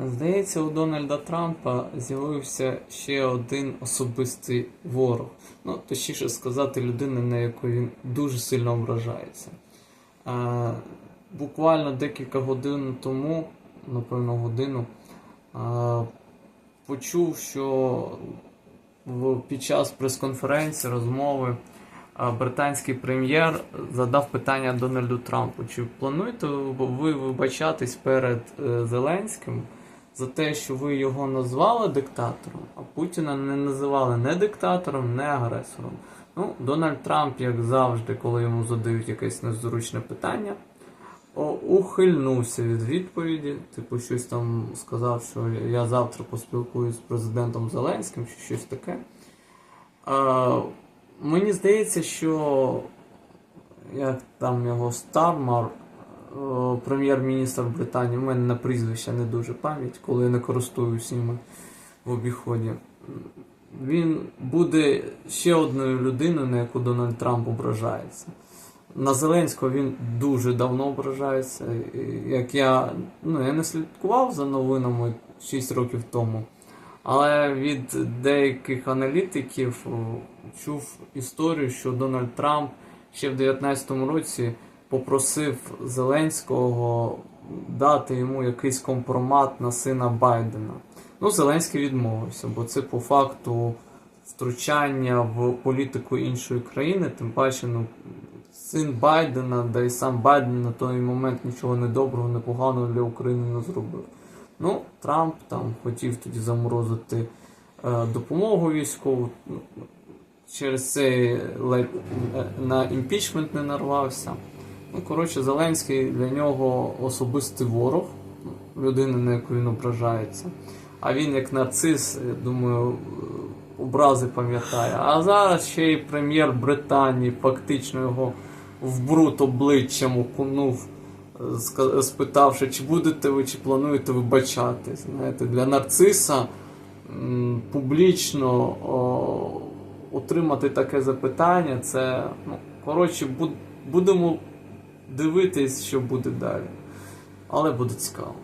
Здається, у Дональда Трампа з'явився ще один особистий ворог. Ну, точніше сказати, людина, на яку він дуже сильно ображається. Е, буквально декілька годин тому, напевно, годину, е, почув, що в, під час прес-конференції розмови а британський прем'єр задав питання Дональду Трампу: чи плануєте ви вибачатись перед е, Зеленським за те, що ви його назвали диктатором, а Путіна не називали не диктатором, не агресором? Ну, Дональд Трамп, як завжди, коли йому задають якесь незручне питання, ухильнувся від відповіді. Типу, щось там сказав, що я завтра поспілкуюсь з президентом Зеленським, чи щось таке. А, мені здається, що як там його Стармар, прем'єр-міністр Британії, у мене на прізвище не дуже пам'ять, коли я не користуюсь ними в обіході. Він буде ще одною людиною, на яку Дональд Трамп ображається. На Зеленського він дуже давно ображається. Як я, ну, я не слідкував за новинами 6 років тому, але від деяких аналітиків чув історію, що Дональд Трамп ще в 2019 році попросив Зеленського дати йому якийсь компромат на сина Байдена. Ну, Зеленський відмовився, бо це по факту втручання в політику іншої країни, тим паче, ну, син Байдена, да й сам Байден на той момент нічого не доброго, не поганого для України не зробив. Ну, Трамп там хотів тоді заморозити е, допомогу військову. ну, Через це ледь е, на імпічмент не нарвався. Ну, коротше, Зеленський для нього особистий ворог, людина, на яку він ображається. А він, як нарцис, я думаю, образи пам'ятає. А зараз ще й прем'єр Британії фактично його в бруд обличчям окунув, спитавши, чи будете ви, чи плануєте вибачатись. Знаєте, для нарциса публічно о, отримати таке запитання, це, ну, коротше, будемо дивитись, що буде далі. Але буде цікаво.